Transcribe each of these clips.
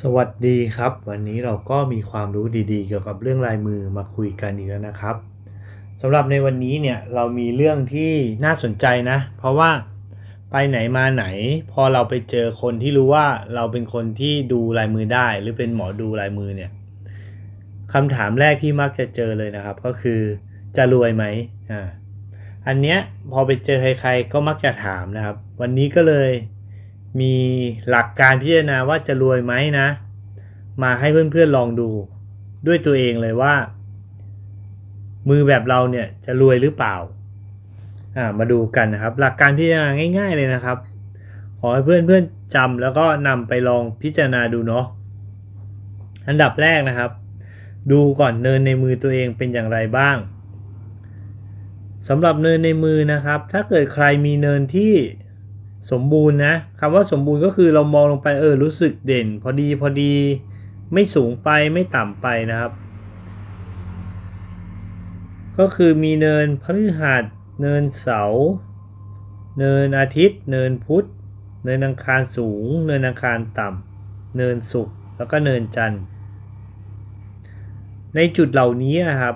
สวัสดีครับ วันนี้เราก็มีความรู้ดีๆ เกี่ยวกับเรื่องลายมือมาคุยกันอีกแล้วนะครับสำหรับในวันนี้เนี่ยเรามีเรื่องที่น่าสนใจนะ เพราะว่าไปไหนมาไหน พอเราไปเจอคนที่รู้ว่าเราเป็นคนที่ดูลายมือได้ หรือเป็นหมอดูลายมือเนี่ยคำถามแรกที่มักจะเจอเลยนะครับ ก็คือจะรวยไหมอ่าอันเนี้ยพอไปเจอใครๆก็มักจะถามนะครับ วันนี้ก็เลย มีหลักการพิจารณาว่าจะรวยไหมนะ มาให้เพื่อนๆลองดูด้วยตัวเองเลยว่า มือแบบเราเนี่ยจะรวยหรือเปล่าอ่ามาดูกันนะครับ หลักการพิจารณาง่าย ๆเลยนะครับ ขอให้เพื่อนๆจำแล้วก็นำไปลองพิจารณาดูเนาะอันดับแรกนะครับ ดูก่อนเนินในมือตัวเองเป็นอย่างไรบ้างสำหรับเนินในมือนะครับ ถ้าเกิดใครมีเนินที่ สมบูรณ์นะคำว่าสมบูรณ์ก็คือเรามองลงไปเออรู้สึกเด่น พอดีพอดีไม่สูงไปไม่ต่ำไปนะครับ ก็คือมีเนินพฤหัสเนินเสา เนินอาทิตย์ เนินพุธ เนินอังคารสูง เนินอังคารต่ำเนินศุกร์แล้วก็เนินจันทร์ในจุดเหล่านี้นะครับ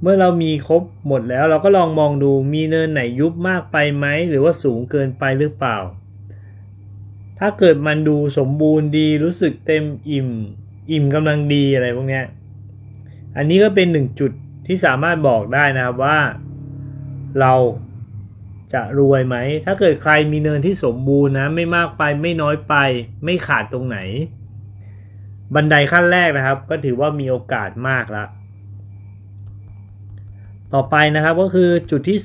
เมื่อเรามีครบหมดแล้วเราก็ลองมองดูมีเนินไหนยุบมากไปไหม หรือว่าสูงเกินไปหรือเปล่า ถ้าเกิดมันดูสมบูรณ์ดีรู้สึกเต็มอิ่ม อิ่มกำลังดีอะไรพวกนี้อันนี้ก็เป็นหนึ่งจุดที่สามารถบอกได้นะครับว่า เราจะรวยไหม ถ้าเกิดใครมีเนินที่สมบูรณ์นะ ไม่มากไปไม่น้อยไป ไม่ขาดตรงไหน บันไดขั้นแรกนะครับ ก็ถือว่ามีโอกาสมากแล้ว ต่อไปนะครับก็คือจุดที่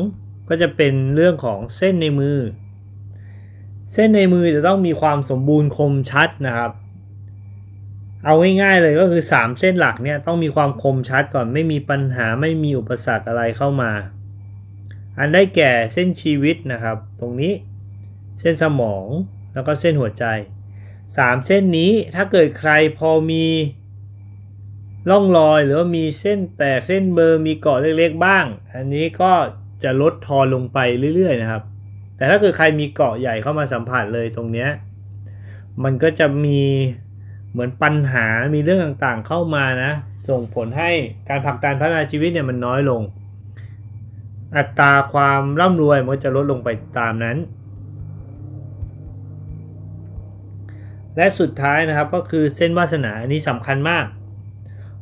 2 ก็จะเป็นเรื่องของเส้นในมือ เส้นในมือจะต้องมีความสมบูรณ์คมชัดนะครับ เอาง่ายๆเลยก็คือ 3 เส้นหลักเนี่ยต้องมีความคมชัดก่อนไม่มีปัญหาไม่มีอุปสรรคอะไรเข้ามา อันได้แก่เส้นชีวิตนะครับ ตรงนี้เส้นสมองแล้วก็เส้นหัวใจ 3 เส้นนี้ถ้าเกิดใครพอมี ร่องรอยหรือว่ามีเส้นแตกเส้นเบอร์มีเกาะเล็กๆบ้าง อันนี้ก็จะลดทอนลงไปเรื่อยๆนะครับ แต่ถ้าเกิดใครมีเกาะใหญ่เข้ามาสัมผัสเลยตรงเนี้ยมันก็จะมีเหมือนปัญหามีเรื่องต่างๆเข้ามานะ ส่งผลให้การผลักดันพัฒนาชีวิตเนี่ยมันน้อยลง อัตราความร่ำรวยมันจะลดลงไปตามนั้น และสุดท้ายนะครับก็คือเส้นวาสนาอันนี้สำคัญมาก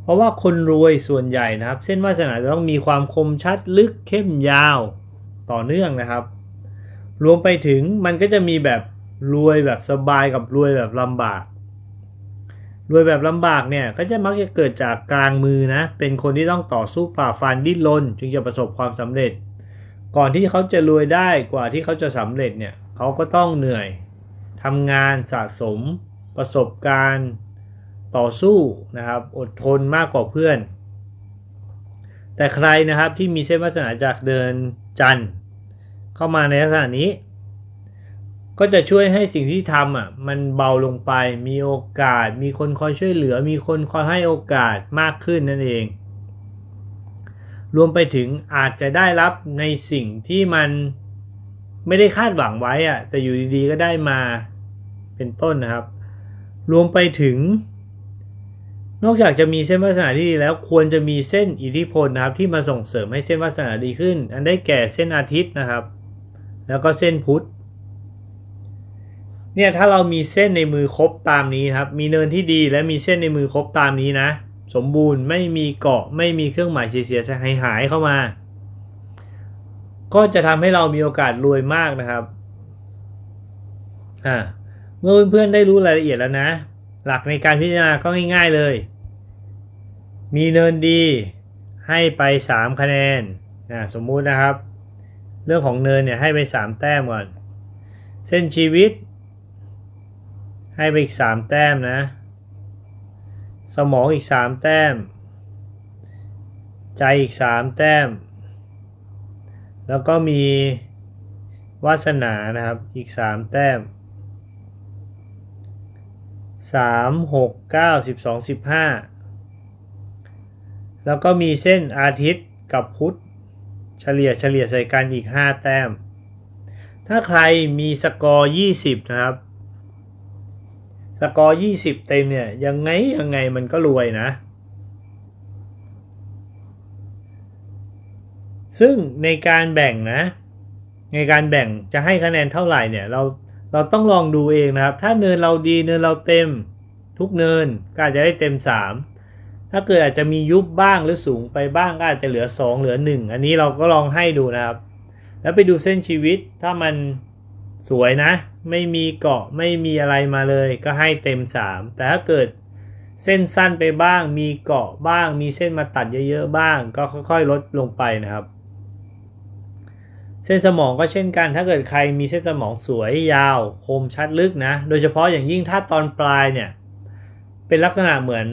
เพราะว่าคนรวยส่วนใหญ่นะครับ เส้นวาสนาจะต้องมีความคมชัดลึกเข้มยาวต่อเนื่องนะครับ รวมไปถึงมันก็จะมีแบบรวยแบบสบายกับรวยแบบลำบาก รวยแบบลำบากเนี่ยก็จะมักจะเกิดจากกลางมือนะ เป็นคนที่ต้องต่อสู้ฝ่าฟันดิ้นรนจึงจะประสบความสำเร็จ ก่อนที่เขาจะรวยได้กว่าที่เขาจะสำเร็จเนี่ยเขาก็ต้องเหนื่อยทำงานสะสมประสบการณ์ ต่อสู้นะครับ อดทนมากกว่าเพื่อน แต่ใครนะครับที่มีเส้นวาสนาจากเดินจันทร์เข้ามาในลักษณะนี้ ก็จะช่วยให้สิ่งที่ทำอะมันเบาลงไป มีโอกาส มีคนคอยช่วยเหลือ มีคนคอยให้โอกาสมากขึ้นนั่นเอง รวมไปถึงอาจจะได้รับในสิ่งที่มันไม่ได้คาดหวังไว้อะแต่อยู่ดีๆก็ได้มาเป็นต้นนะครับ รวมไปถึง นอกจากจะมีเส้นวาสนาที่ดีแล้วควรจะมีเส้นอิทธิพลนะครับ ที่มาส่งเสริมให้เส้นวาสนาดีขึ้น อันได้แก่เส้นอาทิตย์นะครับ แล้วก็เส้นพุธเนี่ยถ้าเรามีเส้นในมือครบตามนี้ครับ มีเนินที่ดีและมีเส้นในมือครบตามนี้นะ สมบูรณ์ไม่มีเกาะไม่มีเครื่องหมายเสียๆหายหายๆเข้ามา ก็จะทำให้เรามีโอกาสรวยมากนะครับอ่าเมื่อเพื่อนๆได้รู้รายละเอียดแล้วนะ หลักในการพิจารณาก็ง่าย ๆเลย มีเนินดีให้ไป 3 คะแนนนะสมมุตินะครับ เรื่องของเนินเนี่ยให้ไป 3 แต้มก่อน เส้นชีวิต ให้ไปอีก 3 แต้มนะ สมองอีก 3 แต้ม ใจอีก 3 แต้ม แล้วก็มีวาสนานะครับอีก 3 แต้ม 3 6 9 12 15 แล้วก็มีเส้นอาทิตย์กับพุธเฉลี่ยเฉลี่ยใส่กันอีก 5 แต้ม ถ้าใครมีสกอร์ 20 นะครับ สกอร์ 20 เต็มเนี่ย ยังไงยังไงมันก็รวยนะ ซึ่งในการแบ่งนะ ในการแบ่งจะให้คะแนนเท่าไหร่เนี่ย เราเราต้องลองดูเองนะครับ ถ้าเนินเราดีเนินเราเต็มทุกเนินก็อาจจะได้เต็ม 3 ถ้าเกิดอาจจะมียุบบ้างหรือสูงไปบ้างก็อาจจะเหลือ 2 เหลือ 1 อันนี้เราก็ลองให้ดูนะครับ แล้วไปดูเส้นชีวิตถ้ามันสวยนะ ไม่มีเกาะไม่มีอะไรมาเลยก็ให้เต็ม 3 แต่ถ้าเกิดเส้นสั้นไปบ้าง มีเกาะบ้าง มีเส้นมาตัดเยอะๆบ้าง ก็ค่อยๆ ลดลงไปนะครับ เส้นสมองก็เช่นกันถ้าเกิดใครมีเส้นสมองสวยยาว คมชัดลึกนะ โดยเฉพาะอย่างยิ่งถ้าตอนปลายเนี่ยเป็นลักษณะเหมือน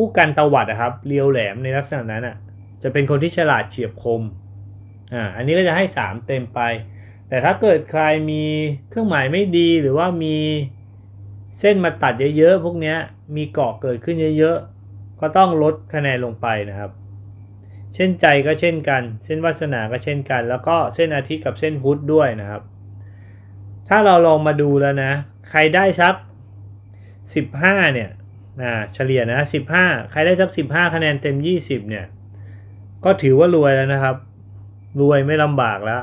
ผู้กันตวัดอะครับเรียวแหลมในลักษณะนั้นอะจะเป็นคนที่ฉลาดเฉียบคมอ่าอันนี้ก็จะให้ 3 เต็มไป แต่ถ้าเกิดใครมีเครื่องหมายไม่ดีหรือว่ามีเส้นมาตัดเยอะๆพวกเนี้ยมีเกาะเกิดขึ้นเยอะๆ ก็ต้องลดคะแนนลงไปนะครับ เช่นใจก็เช่นกัน เส้นวาสนาก็เช่นกัน แล้วก็เส้นอาทิตย์กับเส้นพุธด้วยนะครับ ถ้าเราลองมาดูแล้วนะ ใครได้สัก 15เนี่ย อ่าเฉลี่ยนะ15ใครได้สัก15คะแนนเต็ม20เนี่ย ก็ถือว่ารวยแล้วนะครับ รวยไม่ลำบากแล้ว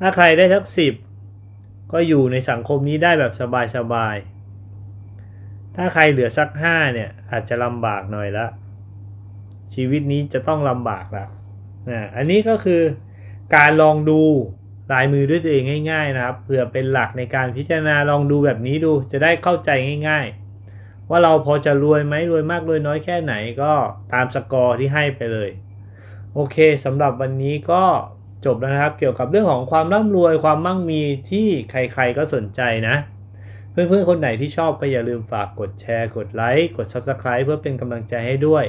ถ้าใครได้สัก10ก็อยู่ในสังคมนี้ได้แบบสบายๆ ถ้าใครเหลือสัก5เนี่ย อาจจะลำบากหน่อยละ ชีวิตนี้จะต้องลำบากละอ่าอันนี้ก็คือการลองดูลายมือด้วยตัวเองง่าย ๆ นะครับเพื่อเป็นหลักในการพิจารณาลองดูแบบนี้ดูจะได้เข้าใจง่าย ๆ ว่าเราพอจะรวยไหมรวยมากรวยน้อยแค่ไหนก็ตามสกอร์ที่ให้ไปเลย โอเคสำหรับวันนี้ก็จบแล้วนะครับ เกี่ยวกับเรื่องของความร่ำรวยความมั่งมีที่ใครๆก็สนใจนะ เพื่อนๆคนไหนที่ชอบก็อย่าลืมฝากกดแชร์ กดไลค์กด Subscribe เพื่อเป็นกำลังใจให้ด้วย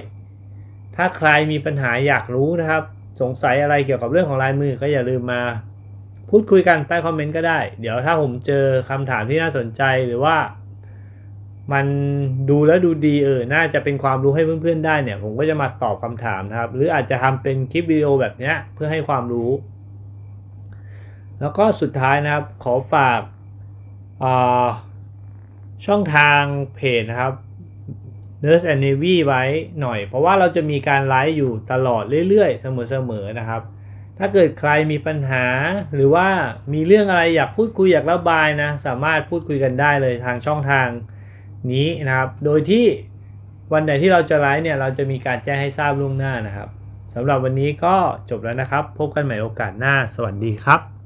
ถ้าใครมีปัญหาอยากรู้นะครับ สงสัยอะไรเกี่ยวกับเรื่องของลายมือก็อย่าลืมมา พูดคุยกันใต้คอมเมนต์ก็ได้ เดี๋ยวถ้าผมเจอคำถามที่น่าสนใจหรือว่า มันดูแล้วดูดีเออ น่าจะเป็นความรู้ให้เพื่อนๆได้เนี่ย ผมก็จะมาตอบคำถามนะครับ หรืออาจจะทำเป็นคลิปวิดีโอแบบเนี้ยเพื่อให้ความรู้ แล้วก็สุดท้ายนะครับ ขอฝากาช่องทางเพจนะครับ Nurse and Navy ไว้หน่อย เพราะว่าเราจะมีการไลฟ์อยู่ตลอดเรื่อยๆ เสมอๆนะครับ ถ้าเกิดใครมีปัญหา หรือว่ามีเรื่องอะไรอยากพูดคุยอยากระบายนะ สามารถพูดคุยกันได้เลยทางช่องทาง นี้นะครับ โดยที่วันไหนที่เราจะไลฟ์เนี่ยเราจะมีการแจ้งให้ทราบล่วงหน้านะครับสำหรับวันนี้ก็จบแล้วนะครับ พบกันใหม่โอกาสหน้า สวัสดีครับ